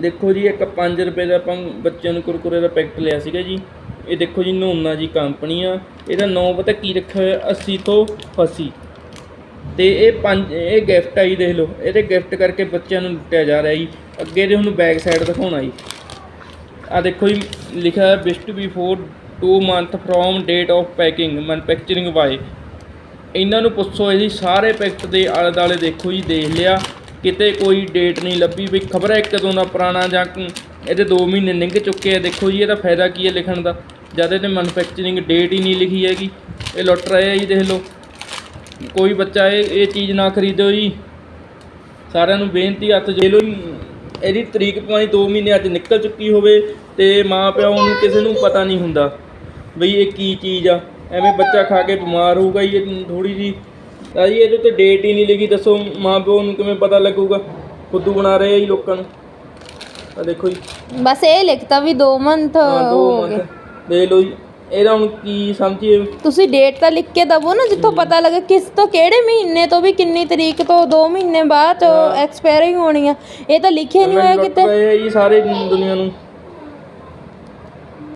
ਦੇਖੋ ਜੀ, ਇੱਕ 5 ਰੁਪਏ ਦਾ ਆਪਾਂ ਬੱਚਿਆਂ ਨੂੰ ਕੁਰਕੁਰੇ ਦਾ ਪੈਕਟ ਲਿਆ ਸੀਗਾ ਜੀ। ਇਹ ਦੇਖੋ ਜੀ, ਨੋਨਾ ਜੀ ਕੰਪਨੀ ਆ ਇਹਦਾ ਨਾਂ ਪਤਾ ਕੀ ਰੱਖਿਆ ਹੋਇਆ? 80 ਤੋਂ ਫਸੀ ਤੇ ਇਹ ਪੰਜ, ਇਹ ਗਿਫਟ ਆਈ ਦੇਖ ਲਓ। ਇਹਦੇ ਗਿਫਟ ਕਰਕੇ ਬੱਚਿਆਂ ਨੂੰ ਲੁੱਟਿਆ ਜਾ ਰਿਹਾ ਜੀ। ਅੱਗੇ ਦੇ ਹੁਣ ਬੈਕ ਸਾਈਡ ਦਿਖਾਉਣਾ ਜੀ। ਆ ਦੇਖੋ ਜੀ, ਲਿਖਿਆ ਹੈ best before 2 month from date of packing, manufacturing by. ਇਹਨਾਂ ਨੂੰ ਪੁੱਛੋ ਇਹਦੀ ਸਾਰੇ ਪੈਕਟ ਦੇ ਆਲੇ ਦਾਲੇ ਦੇਖੋ ਜੀ, ਦੇਖ ਲਿਆ। ਕਿਤੇ ਕੋਈ ਡੇਟ ਨਹੀਂ ਲੱਭੀ ਵੀ ਖਬਰ ਹੈ ਕਦੋਂ ਦਾ ਪੁਰਾਣਾ ਜਾਂ ਇਹਦੇ 2 ਮਹੀਨੇ ਲੰਘ ਚੁੱਕੇ ਆ। ਦੇਖੋ ਜੀ, ਇਹਦਾ ਫਾਇਦਾ ਕੀ ਹੈ ਲਿਖਣ ਦਾ? ਜਦ ਇਹਦੇ ਮੈਨੂਫੈਕਚਰਿੰਗ ਡੇਟ ਹੀ ਨਹੀਂ ਲਿਖੀ ਹੈਗੀ, ਇਹ ਲੁੱਟ ਰਹੇ ਆ ਜੀ, ਦੇਖ ਲਓ। ਕੋਈ ਬੱਚਾ ਇਹ ਇਹ ਚੀਜ਼ ਨਾ ਖਰੀਦੋ ਜੀ। ਸਾਰਿਆਂ ਨੂੰ ਬੇਨਤੀ, ਹੱਥ ਜੇ। ਲੋ ਇਹਦੀ ਤਰੀਕ ਭਾਵੇਂ 2 ਮਹੀਨੇ ਅੱਜ ਨਿਕਲ ਚੁੱਕੀ ਹੋਵੇ ਤੇ ਮਾਂ ਪਿਓ ਨੂੰ ਕਿਸੇ ਨੂੰ ਪਤਾ ਨਹੀਂ ਹੁੰਦਾ ਬਈ ਇਹ ਕੀ ਚੀਜ਼ ਆ। ਐਵੇਂ ਬੱਚਾ ਖਾ ਕੇ ਬਿਮਾਰ ਹੋਊਗਾ ਜੀ, ਇਹ ਥੋੜੀ ਜੀ ਤਾਂ ਜੀ ਇਹਦੇ ਤੇ ਡੇਟ ਹੀ ਨਹੀਂ ਲਿਖੀ ਦੱਸੋ ਮਾਂ ਪਿਓ ਨੂੰ ਕਿਵੇਂ ਪਤਾ ਲੱਗੂਗਾ? ਫੁੱਦੂ ਬਣਾ ਰਹੇ ਆ ਜੀ ਲੋਕਾਂ ਨੂੰ। ਆ ਦੇਖੋ ਜੀ। ਬਸ ਇਹ ਲਿਖਤਾ ਵੀ 2 ਮੰਥ ਹਾਂ ਦੋ ਹੋ ਗਏ। ਮੰਥ ਦੇਖ ਲਓ ਜੀ ਇਹਦਾ ਹੁਣ ਕੀ ਸਮਝੀਏ? ਤੁਸੀਂ ਡੇਟ ਤਾਂ ਲਿਖ ਕੇ ਦਵੋ ਨਾ ਜਿੱਥੋਂ ਪਤਾ ਲੱਗੇ ਕਿਸ ਤੋਂ ਕਿਹੜੇ ਮਹੀਨੇ ਤੋਂ ਵੀ ਕਿੰਨੀ ਤਰੀਕ ਤੋਂ 2 ਮਹੀਨੇ ਬਾਅਦ ਐਕਸਪਾਇਰੀ ਹੋਣੀ ਆ। ਇਹ ਤਾਂ ਲਿਖਿਆ ਨਹੀਂ ਹੋਇਆ ਕਿਤੇ। ਜੀ ਸਾਰੇ ਦੁਨੀਆ ਨੂੰ।